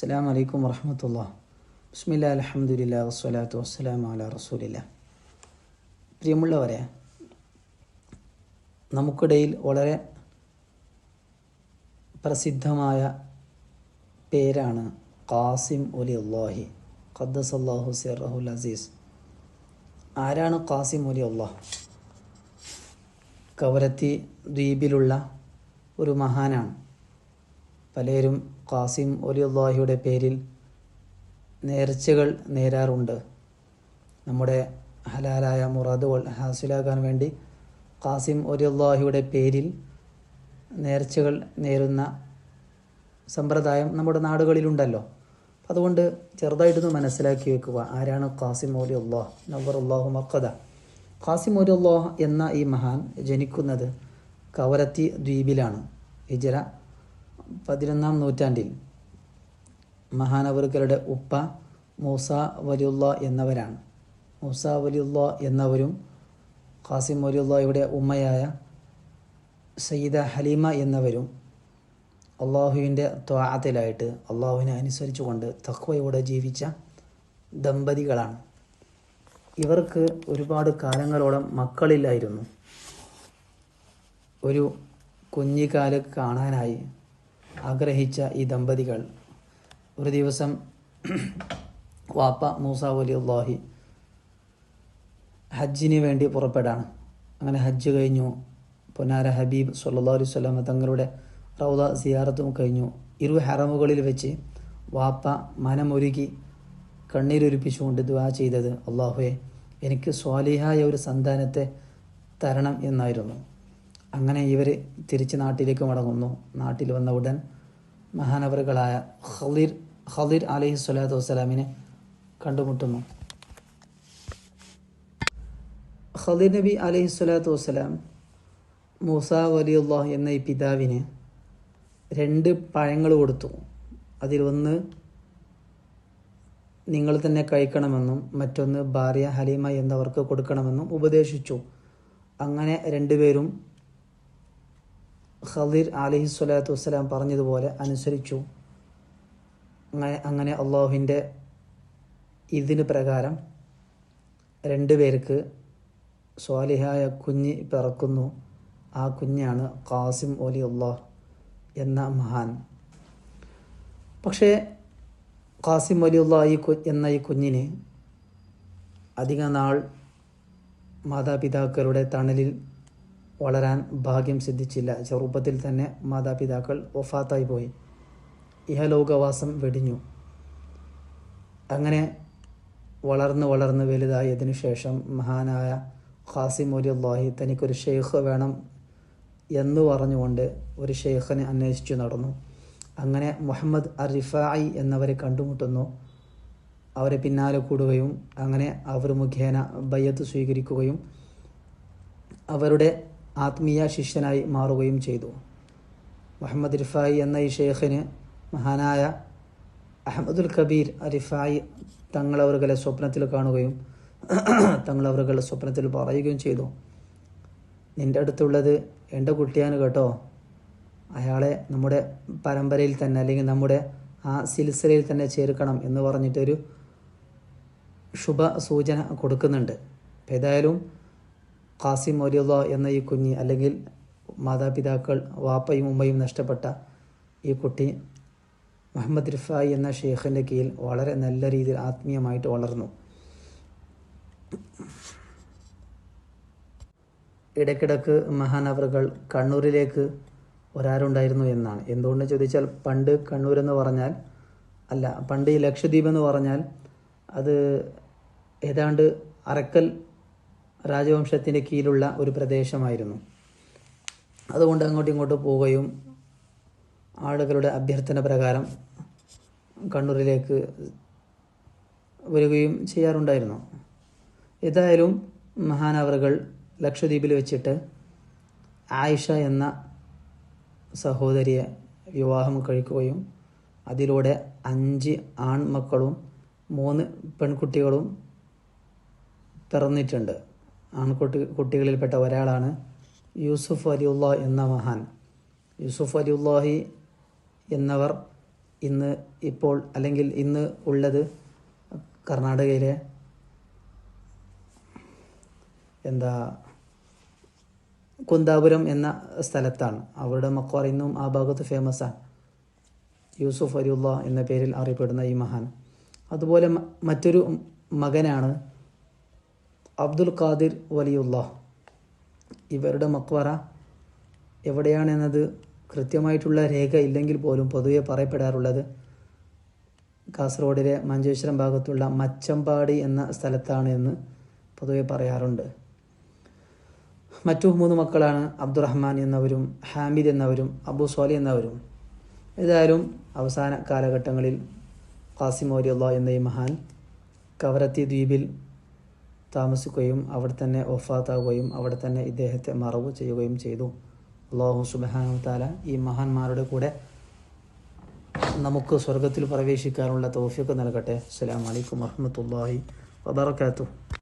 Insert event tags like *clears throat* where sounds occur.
അസ്സാം വലൈക്കും വർഹമത്തുള്ള ബിസ്മില്ല അലഹമുല്ല വസ്സലാത്തു വസ്സലാം അല റസൂലില്ല പ്രിയമുള്ളവരെ നമുക്കിടയിൽ വളരെ പ്രസിദ്ധമായ പേരാണ് ഖാസിം ഒലി അള്ളാഹി ഖദ്ദസ് അള്ളാഹു സിറഹുൽ അസീസ്. ആരാണ് ഖാസിം ഒലി അള്ളാഹ് കവരത്തി ദ്വീപിലുള്ള ഒരു മഹാനാണ്. പലരും ഖാസിം ഒലിയുള്ളാഹിയുടെ പേരിൽ നേർച്ചകൾ നേരാറുണ്ട്. നമ്മുടെ ഹലാലായ മുറാദുകൾ ഹാസിലാക്കാൻ വേണ്ടി ഖാസിം ഒലിയുള്ളാഹിയുടെ പേരിൽ നേർച്ചകൾ നേരുന്ന സമ്പ്രദായം നമ്മുടെ നാടുകളിലുണ്ടല്ലോ. അതുകൊണ്ട് ചെറുതായിട്ടൊന്ന് മനസ്സിലാക്കി വെക്കുക. ആരാണ് ഖാസിം ഒലി അള്ളാഹ് നവർ അള്ളാഹു മക്കദ ഖാസിം ഒലി അള്ളാഹ് എന്ന ഈ മഹാൻ ജനിക്കുന്നത് കവരത്തി ദ്വീപിലാണ്. ഹിജറ പതിനൊന്നാം നൂറ്റാണ്ടിൽ മഹാനവറുകളുടെ ഉപ്പ മൂസ വലിയുള്ള എന്നവരാണ്. മൂസ വലിയുള്ള എന്നവരും ഖാസിം വലിയുള്ളയുടെ ഉമ്മയായ സയ്യിദ ഹലീമ എന്നവരും അള്ളാഹുവിന്റെ ത്വാത്തിലായിട്ട് അള്ളാഹുവിനെ അനുസരിച്ചുകൊണ്ട് തക്വയോടെ ജീവിച്ച ദമ്പതികളാണ്. ഇവർക്ക് ഒരുപാട് കാലങ്ങളോളം മക്കളില്ലായിരുന്നു. ഒരു കുഞ്ഞിക്കാൽ കാണാനായി ആഗ്രഹിച്ച ഈ ദമ്പതികൾ. ഒരു ദിവസം വാപ്പ മൂസ വലി അള്ളാഹി ഹജ്ജിന് വേണ്ടി പുറപ്പെടാണ്. അങ്ങനെ ഹജ്ജ് കഴിഞ്ഞു. പൊന്നാര ഹബീബ് സല്ലാ അലൈഹി സ്വലാമ തങ്ങളുടെ റൗദ സിയാറത്തും കഴിഞ്ഞു. ഇരു ഹറമുകളിൽ വെച്ച് വാപ്പ മനമൊരുക്കി കണ്ണീരൊരുപ്പിച്ചുകൊണ്ട് ദുവാ ചെയ്തത്. അള്ളാഹുവെ എനിക്ക് സ്വാലിഹായ ഒരു സന്താനത്തെ തരണം എന്നായിരുന്നു. അങ്ങനെ ഇവർ തിരിച്ച് നാട്ടിലേക്ക് മടങ്ങുന്നു. നാട്ടിൽ വന്ന ഉടൻ മഹാനവറുകളായ ഖലീർ ഖലീർ അലഹി സ്വലാത്തു വസ്സലാമിനെ കണ്ടുമുട്ടുന്നു. ഖലീർ നബി അലഹി സ്വലാത്തു വസ്സലാം മൂസ വലിയുള്ള എന്ന ഈ പിതാവിന് രണ്ട് പഴങ്ങൾ കൊടുത്തു. അതിൽ ഒന്ന് നിങ്ങൾ തന്നെ കഴിക്കണമെന്നും മറ്റൊന്ന് ഭാര്യ ഹലീമ എന്നവർക്ക് കൊടുക്കണമെന്നും ഉപദേശിച്ചു. അങ്ങനെ രണ്ടുപേരും ഖദീർ അലഹി സ്വലാത്തു വസ്സലാം പറഞ്ഞതുപോലെ അനുസരിച്ചു. അങ്ങനെ അങ്ങനെ അള്ളാഹുവിന്റെ ഇതിന് പ്രകാരം രണ്ട് പേർക്ക് സ്വാലിഹായ കുഞ്ഞ് പിറക്കുന്നു. ആ കുഞ്ഞാണ് ഖാസിം ഒലി അള്ളാഹ് എന്ന മഹാൻ. പക്ഷേ ഖാസിം വലിയുള്ള ഈ കു എന്ന ഈ കുഞ്ഞിന് അധിക നാൾ മാതാപിതാക്കളുടെ തണലിൽ വളരാൻ ഭാഗ്യം സിദ്ധിച്ചില്ല. ചെറുപ്പത്തിൽ തന്നെ മാതാപിതാക്കൾ ഒഫാത്തായി പോയി. ഇഹലോകവാസം വെടിഞ്ഞു. അങ്ങനെ വളർന്ന് വളർന്ന് വലുതായതിനു ശേഷം മഹാനായ ഖാസിം അലിയുല്ലാഹി തനിക്കൊരു ഷെയ്ഖ് വേണം എന്ന് പറഞ്ഞുകൊണ്ട് ഒരു ഷെയ്ഖിനെ അന്വേഷിച്ചു നടന്നു. അങ്ങനെ മുഹമ്മദ് അറിഫായി എന്നവരെ കണ്ടുമുട്ടുന്നു. അവരെ പിന്നാലെ കൂടുകയും അങ്ങനെ അവർ മുഖേന ബയ്യത്ത് സ്വീകരിക്കുകയും അവരുടെ ആത്മീയ ശിഷ്യനായി മാറുകയും ചെയ്തു. മുഹമ്മദ് റിഫായി എന്ന ഈ ഷെയ്ഖിന് മഹാനായ അഹമ്മദുൽ കബീർ റിഫായി തങ്ങളവറുകളെ സ്വപ്നത്തിൽ കാണുകയും *clears throat* തങ്ങളവറുകളെ സ്വപ്നത്തിൽ പറയുകയും ചെയ്തു. നിന്റെ അടുത്തുള്ളത് എന്റെ കുട്ടിയാണ് കേട്ടോ. അയാളെ നമ്മുടെ പരമ്പരയിൽ തന്നെ അല്ലെങ്കിൽ നമ്മുടെ ആ സിൽസിലയിൽ തന്നെ ചേർക്കണം എന്ന് പറഞ്ഞിട്ടൊരു ശുഭ സൂചന കൊടുക്കുന്നുണ്ട്. അപ്പം ഏതായാലും ഖാസിം മൊലിയുള്ള എന്ന ഈ കുഞ്ഞ് അല്ലെങ്കിൽ മാതാപിതാക്കൾ വാപ്പയും ഉമ്മയും നഷ്ടപ്പെട്ട ഈ കുട്ടി മുഹമ്മദ് റിഫായി എന്ന ഷെയ്ഖിന്റെ കീഴിൽ വളരെ നല്ല രീതിയിൽ ആത്മീയമായിട്ട് വളർന്നു. ഇടയ്ക്കിടക്ക് മഹാനവറുകൾ കണ്ണൂരിലേക്ക് വരാറുണ്ടായിരുന്നു എന്നാണ്. എന്തുകൊണ്ട് ചോദിച്ചാൽ പണ്ട് കണ്ണൂർ എന്ന് പറഞ്ഞാൽ അല്ല പണ്ട് ഈ ലക്ഷദ്വീപ് എന്ന് പറഞ്ഞാൽ അത് ഏതാണ്ട് അറക്കൽ രാജവംശത്തിന്റെ കീഴിലുള്ള ഒരു പ്രദേശമായിരുന്നു. അതുകൊണ്ട് അങ്ങോട്ടും ഇങ്ങോട്ടും പോവുകയും ആളുകളുടെ അഭ്യർത്ഥന പ്രകാരം കണ്ണൂരിലേക്ക് വരികയും ചെയ്യാറുണ്ടായിരുന്നു. ഏതായാലും മഹാനവറുകൾ ലക്ഷദ്വീപിൽ വെച്ചിട്ട് ആയിഷ എന്ന സഹോദരിയെ വിവാഹം കഴിക്കുകയും അതിലൂടെ അഞ്ച് ആൺമക്കളും മൂന്ന് പെൺകുട്ടികളും പിറന്നിട്ടുണ്ട്. ആൺകുട്ടി കുട്ടികളിൽപ്പെട്ട ഒരാളാണ് യൂസുഫ് അലിയുള്ള എന്ന മഹാൻ. യൂസുഫ് അലിയുല്ലാഹി എന്നവർ ഇന്ന് ഇപ്പോൾ അല്ലെങ്കിൽ ഇന്ന് ഉള്ളത് കർണാടകയിലെ എന്താ കുന്താപുരം എന്ന സ്ഥലത്താണ്. അവരുടെ മക്വാർ ഇന്നും ആ ഭാഗത്ത് ഫേമസാണ് യൂസുഫ് അലിയുള്ള എന്ന പേരിൽ അറിയപ്പെടുന്ന ഈ മഹാൻ. അതുപോലെ മറ്റൊരു മകനാണ് അബ്ദുൽ ഖാദിർ വലിയുള്ള ഇവരുടെ മക്വറ എവിടെയാണെന്നത് കൃത്യമായിട്ടുള്ള രേഖ ഇല്ലെങ്കിൽ പോലും പൊതുവെ പറയപ്പെടാറുള്ളത് കാസർഗോഡിലെ മഞ്ചേശ്വരം ഭാഗത്തുള്ള മച്ചമ്പാടി എന്ന സ്ഥലത്താണ് എന്ന് പൊതുവെ പറയാറുണ്ട്. മറ്റു മൂന്ന് മക്കളാണ് അബ്ദുറഹ്മാൻ എന്നവരും ഹാമിദ് എന്നവരും അബു സോലി എന്നവരും. ഏതായാലും അവസാന കാലഘട്ടങ്ങളിൽ ഖാസിം ഓരിയുള്ള എന്ന ഈ മഹാൻ കവരത്തി ദ്വീപിൽ താമസിക്കുകയും അവിടെ തന്നെ ഒഫാത്താവുകയും അവിടെ തന്നെ ഇദ്ദേഹത്തെ മറവ് ചെയ്യുകയും ചെയ്തു. അള്ളാഹു സുബാനു താല ഈ മഹാന്മാരുടെ കൂടെ നമുക്ക് സ്വർഗത്തിൽ പ്രവേശിക്കാനുള്ള തോഫിയൊക്കെ നൽകട്ടെ. അസ്സാം അലൈക്കും വറഹ്മത്തുള്ളാഹി വബറകാതുഹു.